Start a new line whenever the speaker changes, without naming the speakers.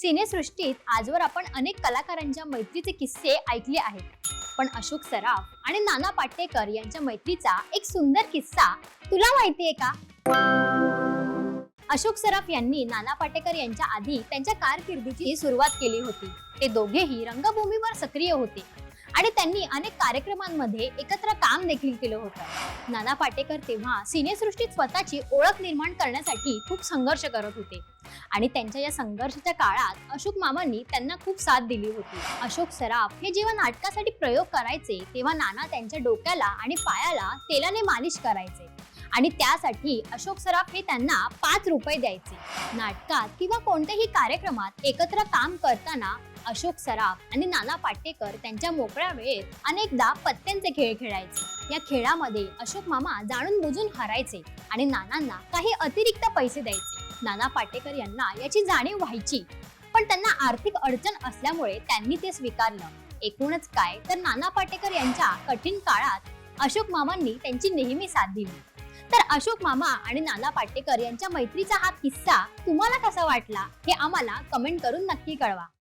सिनेसृष्टीत आजवर आपण अनेक कलाकारांच्या मैत्रीचे किस्से ऐकले आहेत. पण अशोक सराफ आणि नाना पाटेकर यांच्या मैत्रीचा एक सुंदर किस्सा तुला माहितीये का? अशोक सराफ यांनी नाना पाटेकर यांच्या आधी त्यांच्या कारकिर्दीची सुरुवात केली होती. ते दोघेही रंगभूमीवर सक्रिय होते. आणि त्यांनी अनेक कार्यक्रमांमध्ये एकत्र काम देखील केलं होतं. नाना पाटेकर तेव्हा सिनेसृष्टीत स्वतःची ओळख निर्माण करण्यासाठी खूप संघर्ष करत होते. आणि त्यांच्या या संघर्षाच्या काळात अशोक मामांनी त्यांना खूप साथ दिली होती. अशोक सराफ हे जेव्हा नाटकासाठी प्रयोग करायचे तेव्हा नाना त्यांच्या डोक्याला आणि पायाला तेलाने मालिश करायचे. आणि त्यासाठी अशोक सराफ हे त्यांना पाच रुपये द्यायचे. नाटकात किंवा कोणत्याही कार्यक्रमात एकत्र काम करताना अशोक सराफ आणि नाना पाटेकर त्यांच्या मोकळ्या वेळेत अनेकदा पत्त्यांचे खेळ खेळायचे. या खेळामध्ये अशोक मामा जाणून बुजून हरायचे आणि नानांना काही अतिरिक्त पैसे द्यायचे. नाना पाटेकर यांना याची जाणीव व्हायची पण त्यांना आर्थिक अडचण असल्यामुळे त्यांनी ते स्वीकारलं. एकूणच काय तर नाना पाटेकर यांच्या कठीण काळात अशोक मामांनी त्यांची नेहमी साथ दिली. तर अशोक मामा आणि नाना पाटेकर यांच्या मैत्रीचा हा किस्सा तुम्हाला कसा वाटला हे आम्हाला कमेंट करून नक्की कळवा.